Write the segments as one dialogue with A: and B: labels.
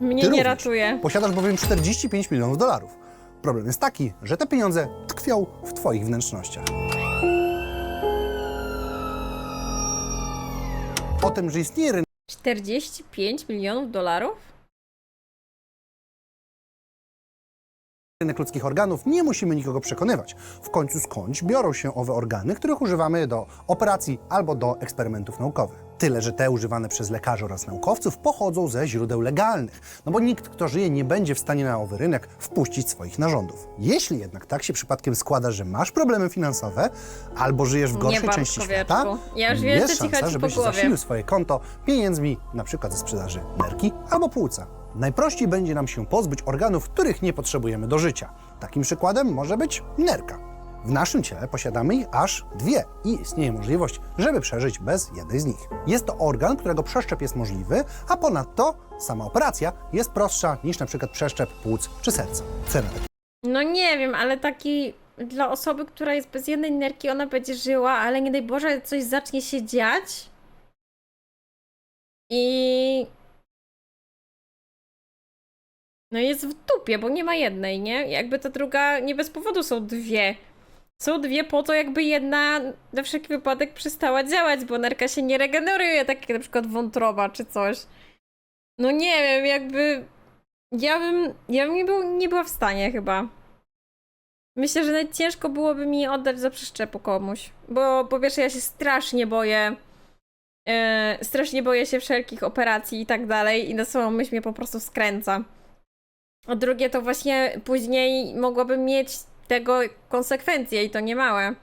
A: Mnie
B: Ty
A: nie
B: również.
A: ratuje.
B: Posiadasz bowiem 45 milionów dolarów. Problem jest taki, że te pieniądze tkwią w Twoich wnętrznościach. O tym, że istnieje rynek
A: 45 milionów dolarów?
B: rynek ludzkich organów, nie musimy nikogo przekonywać. W końcu skądś biorą się owe organy, których używamy do operacji albo do eksperymentów naukowych. Tyle, że te używane przez lekarzy oraz naukowców pochodzą ze źródeł legalnych, no bo nikt, kto żyje, nie będzie w stanie na owy rynek wpuścić swoich narządów. Jeśli jednak tak się przypadkiem składa, że masz problemy finansowe albo żyjesz w gorszej części świata,
A: Ja już wiem,
B: jest szansa, żebyś zasilił swoje konto pieniędzmi, na przykład ze sprzedaży nerki albo płuca. Najprościej będzie nam się pozbyć organów, których nie potrzebujemy do życia. Takim przykładem może być nerka. W naszym ciele posiadamy ich aż dwie i istnieje możliwość, żeby przeżyć bez jednej z nich. Jest to organ, którego przeszczep jest możliwy, a ponadto sama operacja jest prostsza niż przykład przeszczep płuc czy serca. Cena
A: No nie wiem, ale taki dla osoby, która jest bez jednej nerki, ona będzie żyła, ale nie daj Boże, coś zacznie się dziać. I. No jest w dupie, bo nie ma jednej, nie? Jakby ta druga, nie bez powodu są dwie. Są dwie po to, jakby jedna na wszelki wypadek przestała działać, bo nerka się nie regeneruje, tak jak na przykład wątroba czy coś. No nie wiem, jakby. Ja bym. Ja bym nie, był, nie była w stanie chyba. Myślę, że nawet ciężko byłoby mi oddać za przeszczepu komuś. Bo po pierwsze, ja się strasznie boję. e, strasznie boję się wszelkich operacji i tak dalej, i na samą myśl mnie po prostu skręca. A drugie to właśnie później mogłabym mieć tego konsekwencje i to nie małe.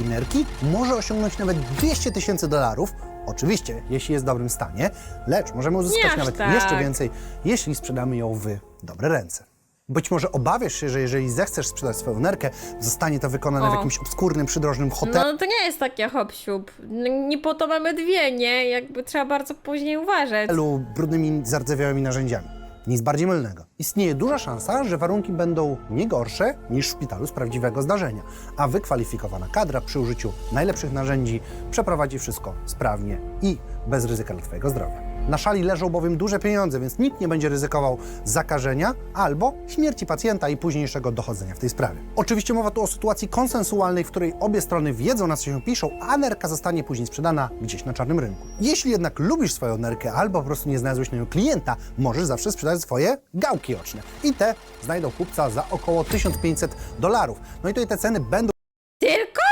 B: nerki może osiągnąć nawet 200 tysięcy dolarów, oczywiście, jeśli jest w dobrym stanie, lecz możemy uzyskać
A: aż
B: nawet
A: tak.
B: jeszcze więcej, jeśli sprzedamy ją w dobre ręce. Być może obawiasz się, że jeżeli zechcesz sprzedać swoją nerkę, zostanie to wykonane w
A: O.
B: jakimś obskurnym, przydrożnym hotelu,
A: No to nie jest takie hop siup. No, Nie po to mamy dwie, nie? Jakby trzeba bardzo później uważać.
B: brudnymi, zardzewiałymi narzędziami. Nic bardziej mylnego. Istnieje duża szansa, że warunki będą nie gorsze niż w szpitalu z prawdziwego zdarzenia, a wykwalifikowana kadra przy użyciu najlepszych narzędzi przeprowadzi wszystko sprawnie i bez ryzyka dla Twojego zdrowia. Na szali leżą bowiem duże pieniądze, więc nikt nie będzie ryzykował zakażenia albo śmierci pacjenta i późniejszego dochodzenia w tej sprawie. Oczywiście mowa tu o sytuacji konsensualnej, w której obie strony wiedzą, na co się piszą, a nerka zostanie później sprzedana gdzieś na czarnym rynku. Jeśli jednak lubisz swoją nerkę albo po prostu nie znalazłeś na nią klienta, możesz zawsze sprzedać swoje gałki oczne. I te znajdą kupca za około 1500 dolarów. No i tutaj te ceny będą
A: Tylko?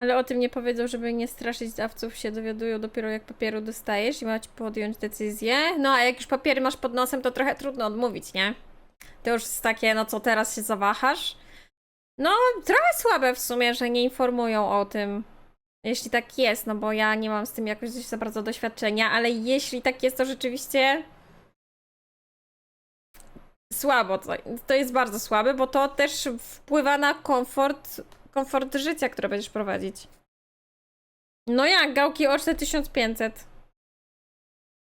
A: Ale o tym nie powiedzą, żeby nie straszyć dawców, się dowiadują dopiero jak papieru dostajesz i macie podjąć decyzję. No a jak już papiery masz pod nosem, to trochę trudno odmówić, nie? To już jest takie, no co teraz się zawahasz? No, trochę słabe w sumie, że nie informują o tym. Jeśli tak jest, no bo ja nie mam z tym jakoś za bardzo doświadczenia, ale jeśli tak jest, to rzeczywiście słabo. To jest bardzo słabe, bo to też wpływa na komfort, komfort życia, które będziesz prowadzić. No jak, gałki oczne 1500.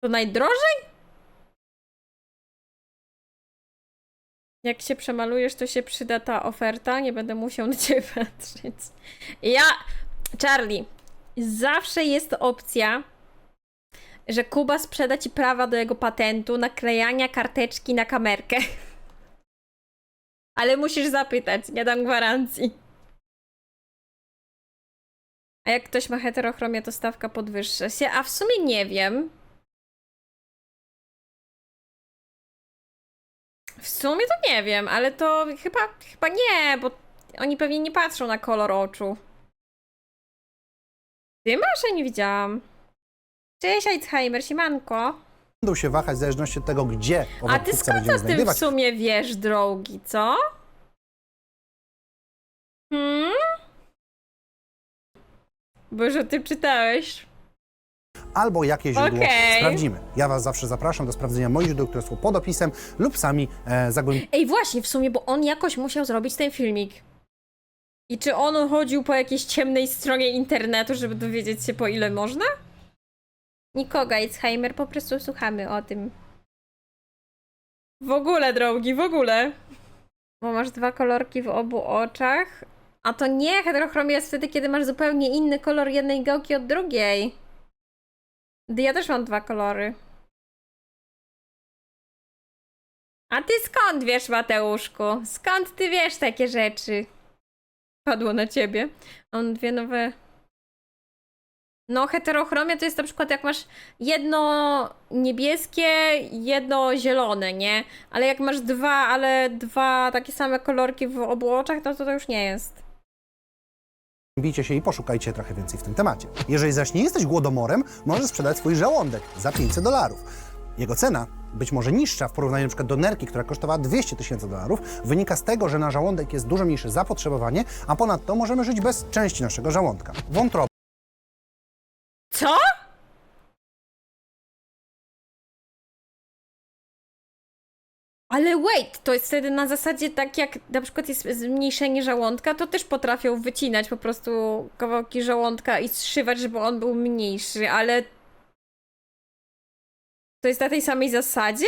A: To najdrożej? Jak się przemalujesz, to się przyda ta oferta. Nie będę musiał na ciebie patrzeć. Ja, Charlie, zawsze jest opcja, że Kuba sprzeda ci prawa do jego patentu naklejania karteczki na kamerkę. Ale musisz zapytać, nie dam gwarancji. A jak ktoś ma heterochromię, to stawka podwyższa się. A w sumie nie wiem. W sumie to nie wiem, ale to chyba, chyba nie, bo oni pewnie nie patrzą na kolor oczu. Ty masz, ja nie widziałam. Cześć, Alzheimer, siemanko.
B: się wahać w zależności od tego, gdzie owa
A: A ty skąd
B: będziemy
A: o tym w
B: znajdywać.
A: sumie wiesz, drogi, co? Bo już o tym czytałeś.
B: albo jakie źródło
A: Okej.
B: sprawdzimy. Ja Was zawsze zapraszam do sprawdzenia moich źródeł, które są pod opisem lub sami e, zagłębić
A: Ej, właśnie, w sumie, bo on jakoś musiał zrobić ten filmik. I czy on chodził po jakiejś ciemnej stronie internetu, żeby dowiedzieć się po ile można? Nikogo, Alzheimer, po prostu słuchamy o tym. W ogóle, drogi, w ogóle. Bo masz dwa kolorki w obu oczach. A to nie, heterochromia jest wtedy, kiedy masz zupełnie inny kolor jednej gałki od drugiej. Ja też mam dwa kolory. A ty skąd wiesz, Mateuszku? Skąd ty wiesz takie rzeczy? Padło na ciebie. On dwie nowe. No, heterochromia to jest na przykład jak masz jedno niebieskie, jedno zielone, nie? Ale jak masz dwa, ale dwa takie same kolorki w obu oczach, no to to już nie jest.
B: Bijcie się i poszukajcie trochę więcej w tym temacie. Jeżeli zaś nie jesteś głodomorem, możesz sprzedać swój żołądek za 500 dolarów. Jego cena, być może niższa w porównaniu na przykład do nerki, która kosztowała 200 tysięcy dolarów, wynika z tego, że na żołądek jest dużo mniejsze zapotrzebowanie, a ponadto możemy żyć bez części naszego żołądka. Wątroba,
A: Co? Ale wait, to jest wtedy na zasadzie tak jak na przykład jest zmniejszenie żołądka, to też potrafią wycinać po prostu kawałki żołądka i zszywać, żeby on był mniejszy, ale to jest na tej samej zasadzie?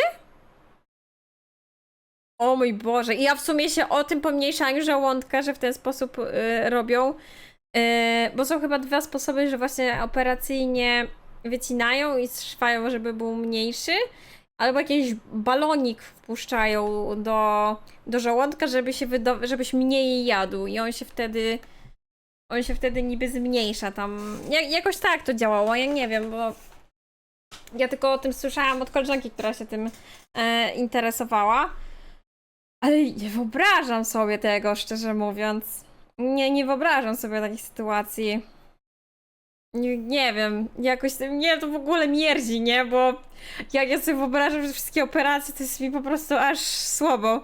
A: O mój Boże, i ja w sumie się o tym pomniejszaniu żołądka, że w ten sposób y, robią, y, bo są chyba dwa sposoby, że właśnie operacyjnie wycinają i zszywają, żeby był mniejszy, albo jakiś balonik wpuszczają do, do żołądka, żeby się wydo- żebyś mniej jadł i on się wtedy on się wtedy niby zmniejsza tam. Ja, jakoś tak to działało, ja nie wiem, bo ja tylko o tym słyszałam od koleżanki, która się tym e, interesowała. Ale nie wyobrażam sobie tego, szczerze mówiąc. Nie, nie wyobrażam sobie takiej sytuacji. Nie, nie wiem, jakoś mnie to w ogóle mierzi, nie? Bo jak ja sobie wyobrażam, że wszystkie operacje, to jest mi po prostu aż słabo.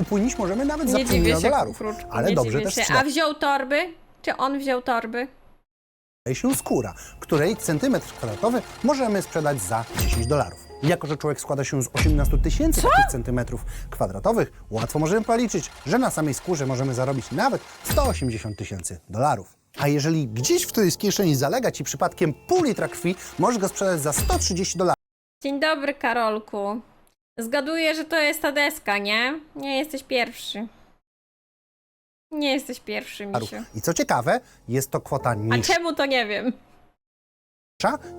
B: upłynić możemy nawet za
A: Nie
B: pół
A: dziwię
B: miliona
A: się,
B: dolarów.
A: kruczku,
B: Ale
A: nie
B: dobrze
A: dziwię
B: też
A: się. A wziął torby? Czy on wziął torby?
B: się skóra, której centymetr kwadratowy możemy sprzedać za 10 dolarów. Jako, że człowiek składa się z 18 tysięcy takich centymetrów kwadratowych, łatwo możemy policzyć, że na samej skórze możemy zarobić nawet 180 tysięcy dolarów. A jeżeli gdzieś w którejś kieszeni zalega Ci przypadkiem pół litra krwi, możesz go sprzedać za 130 dolarów.
A: Dzień dobry, Karolku. Zgaduję, że to jest ta deska, nie? Nie jesteś pierwszy. Nie jesteś pierwszy, misiu.
B: I co ciekawe, jest to kwota
A: A
B: niższa
A: czemu to nie wiem?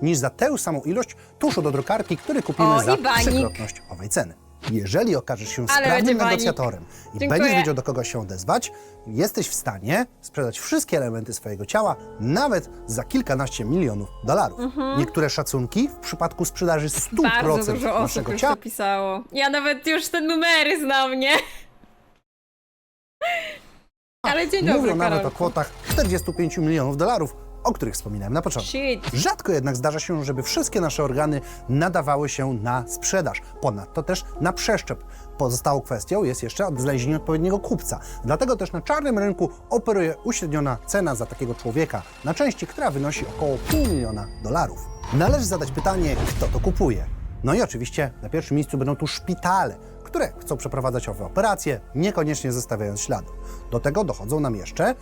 B: niż za tę samą ilość tuszu do drukarki, który kupimy
A: O,
B: za
A: i banik.
B: trzykrotność owej ceny. Jeżeli okażesz się sprawnym negocjatorem i
A: Dziękuję.
B: będziesz wiedział, do kogo się odezwać, jesteś w stanie sprzedać wszystkie elementy swojego ciała nawet za kilkanaście milionów dolarów. Niektóre szacunki w przypadku sprzedaży 100%
A: Mhm. Bardzo dużo osób
B: naszego
A: już
B: ciała
A: to pisało. Ja nawet już te numery znam, nie? Ale dzień dobry,
B: mówią nawet o
A: Karolku.
B: kwotach 45 milionów dolarów, o których wspominałem na początku.
A: Shit.
B: Rzadko jednak zdarza się, żeby wszystkie nasze organy nadawały się na sprzedaż, ponadto też na przeszczep. Pozostałą kwestią jest jeszcze znalezienie odpowiedniego kupca. Dlatego też na czarnym rynku operuje uśredniona cena za takiego człowieka na części, która wynosi około pół miliona dolarów. Należy zadać pytanie, kto to kupuje. No i oczywiście na pierwszym miejscu będą tu szpitale, które chcą przeprowadzać owe operacje, niekoniecznie zostawiając śladu. Do tego dochodzą nam jeszcze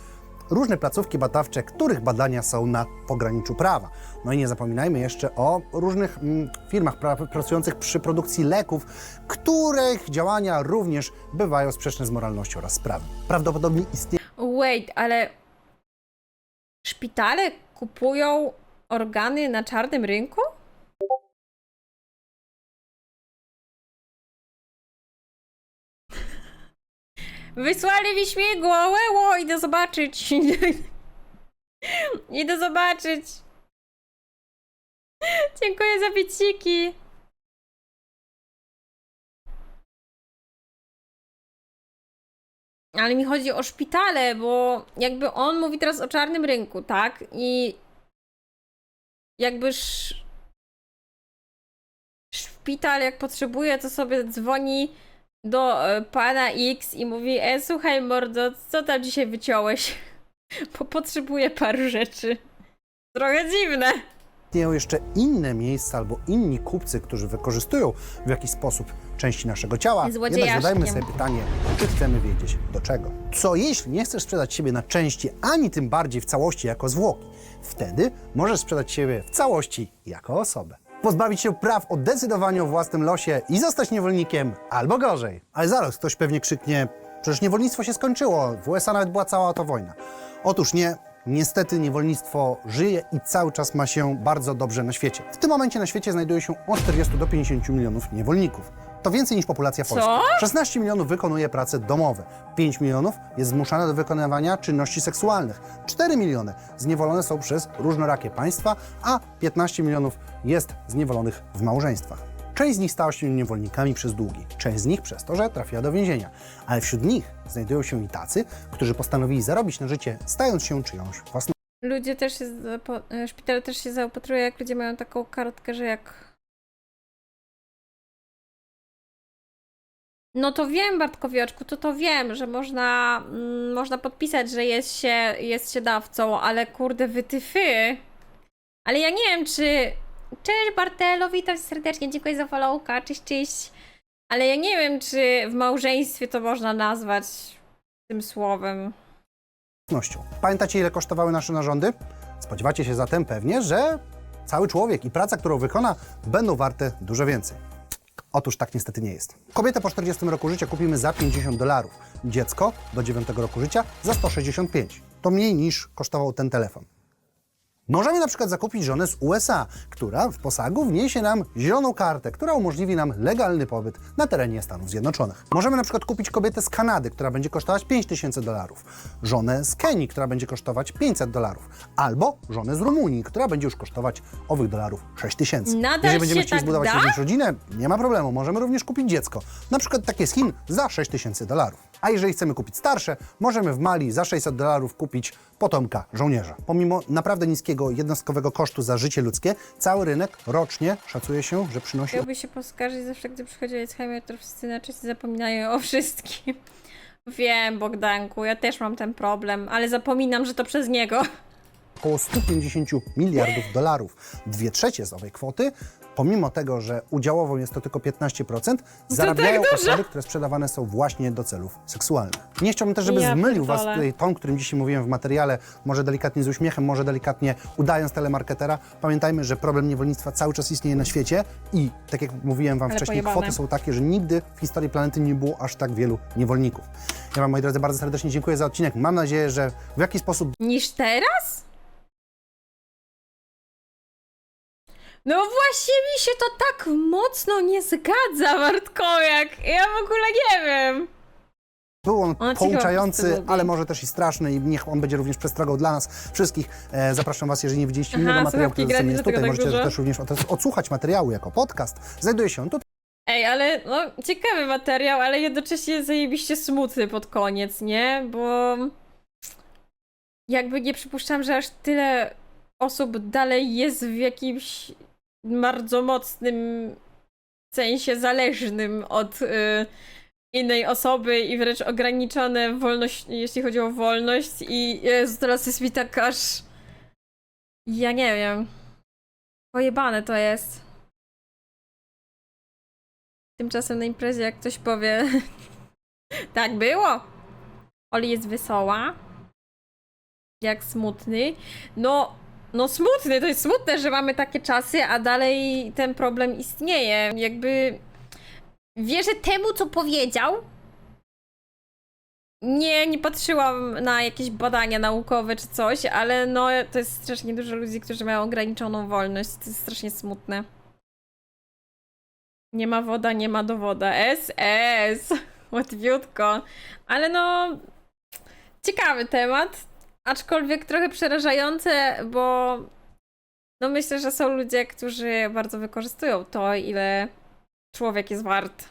B: różne placówki badawcze, których badania są na pograniczu prawa. No i nie zapominajmy jeszcze o różnych mm, firmach pra pracujących przy produkcji leków, których działania również bywają sprzeczne z moralnością oraz prawem. Prawdopodobnie istnieje
A: Wait, ale szpitale kupują organy na czarnym rynku? Wysłali mi śmigło, łeło, idę zobaczyć. idę zobaczyć. Dziękuję za biciki. Ale mi chodzi o szpitale, bo jakby on mówi teraz o czarnym rynku, tak? I jakby sz... szpital jak potrzebuje, to sobie dzwoni do e, pana X i mówi e, słuchaj mordo, co tam dzisiaj wyciąłeś? Bo potrzebuję paru rzeczy. Trochę dziwne.
B: istnieją jeszcze inne miejsca albo inni kupcy, którzy wykorzystują w jakiś sposób części naszego ciała.
A: Złodziejaszkiem.
B: Jednak zadajmy sobie pytanie, czy chcemy wiedzieć do czego. Co jeśli nie chcesz sprzedać siebie na części, ani tym bardziej w całości jako zwłoki? Wtedy możesz sprzedać siebie w całości jako osobę. Pozbawić się praw o decydowaniu o własnym losie i zostać niewolnikiem, albo gorzej. Ale zaraz ktoś pewnie krzyknie, przecież niewolnictwo się skończyło, w USA nawet była cała ta wojna. Otóż nie, Niestety niewolnictwo żyje i cały czas ma się bardzo dobrze na świecie. W tym momencie na świecie znajduje się od 40 do 50 milionów niewolników. To więcej niż populacja
A: Co?
B: Polski. 16 milionów wykonuje prace domowe, 5 milionów jest zmuszane do wykonywania czynności seksualnych, 4 miliony zniewolone są przez różnorakie państwa, a 15 milionów jest zniewolonych w małżeństwach. Część z nich stała się niewolnikami przez długi, część z nich przez to, że trafiła do więzienia. Ale wśród nich znajdują się i tacy, którzy postanowili zarobić na życie, stając się czyjąś własnością.
A: Ludzie też się, szpitale też się zaopatrują, jak ludzie mają taką kartkę, że jak... No to wiem, Bartkowiaczku, to to wiem, że można, mm, można podpisać, że jest się, jest się dawcą, ale kurde, wytyfy. Ale ja nie wiem, czy... Cześć Bartelo, witam serdecznie, dziękuję za followka, cześć, cześć. Ale ja nie wiem, czy w małżeństwie to można nazwać tym słowem.
B: Pamiętacie, ile kosztowały nasze narządy? Spodziewacie się zatem pewnie, że cały człowiek i praca, którą wykona, będą warte dużo więcej. Otóż tak niestety nie jest. Kobietę po 40 roku życia kupimy za 50 dolarów. Dziecko do 9 roku życia za 165. To mniej niż kosztował ten telefon. Możemy na przykład zakupić żonę z USA, która w posagu wniesie nam zieloną kartę, która umożliwi nam legalny pobyt na terenie Stanów Zjednoczonych. Możemy na przykład kupić kobietę z Kanady, która będzie kosztować 5000 dolarów, żonę z Kenii, która będzie kosztować 500 dolarów, albo żonę z Rumunii, która będzie już kosztować owych dolarów 6000.
A: Nadal
B: Jeżeli będziemy chcieli
A: tak
B: zbudować
A: da?
B: rodzinę, nie ma problemu, możemy również kupić dziecko, na przykład takie z Chin za 6000 dolarów. A jeżeli chcemy kupić starsze, możemy w Mali za 600 dolarów kupić potomka żołnierza. Pomimo naprawdę niskiego jednostkowego kosztu za życie ludzkie, cały rynek rocznie szacuje się, że przynosi
A: Chciałby się poskarżyć zawsze, gdy przychodzi Alzheimer, to wszyscy na czasie zapominają o wszystkim. Wiem, Bogdanku, ja też mam ten problem, ale zapominam, że to przez niego.
B: Około 150 miliardów dolarów. Dwie trzecie z owej kwoty, pomimo tego, że udziałowo jest to tylko 15%, zarabiają
A: tak
B: osoby, które sprzedawane są właśnie do celów seksualnych. Nie chciałbym też, żeby
A: Ja
B: zmylił Was tutaj ton, którym dzisiaj mówiłem w materiale, może delikatnie z uśmiechem, może delikatnie udając telemarketera. Pamiętajmy, że problem niewolnictwa cały czas istnieje na świecie i, tak jak mówiłem Wam
A: Ale
B: wcześniej,
A: pojebane.
B: kwoty są takie, że nigdy w historii planety nie było aż tak wielu niewolników. Ja Wam, moi drodzy, bardzo serdecznie dziękuję za odcinek. Mam nadzieję, że w jakiś sposób
A: Niż teraz? No właśnie mi się to tak mocno nie zgadza, Bartkowiak. Ja w ogóle nie wiem.
B: Był on
A: On ci chyba
B: pouczający,
A: po prostu lubi.
B: ale może też i straszny i niech on będzie również przestrogą dla nas wszystkich. E, zapraszam Was, jeżeli nie widzieliście
A: Aha,
B: innego materiału,
A: słuchawki
B: który jest
A: dlatego
B: tutaj,
A: tak
B: możecie
A: dużo.
B: też również od- odsłuchać materiału jako podcast. Znajduje się on tutaj.
A: Ej, ale no, ciekawy materiał, ale jednocześnie zajebiście smutny pod koniec, nie? Bo jakby nie przypuszczam, że aż tyle osób dalej jest w jakimś bardzo mocnym sensie zależnym od y, innej osoby i wręcz ograniczone wolność, jeśli chodzi o wolność i Jezu, teraz jest mi tak aż... Ja nie wiem. Pojebane to jest. Tymczasem na imprezie, jak ktoś powie, tak było. Oli jest wesoła. Jak smutny. No, no smutny, to jest smutne, że mamy takie czasy, a dalej ten problem istnieje. Jakby wierzę temu, co powiedział. Nie, nie patrzyłam na jakieś badania naukowe czy coś, ale no to jest strasznie dużo ludzi, którzy mają ograniczoną wolność. To jest strasznie smutne. Nie ma woda, nie ma dowoda. SS! Łatwiutko. Ale no. Ciekawy temat. Aczkolwiek trochę przerażające, bo. No myślę, że są ludzie, którzy bardzo wykorzystują to, ile człowiek jest wart.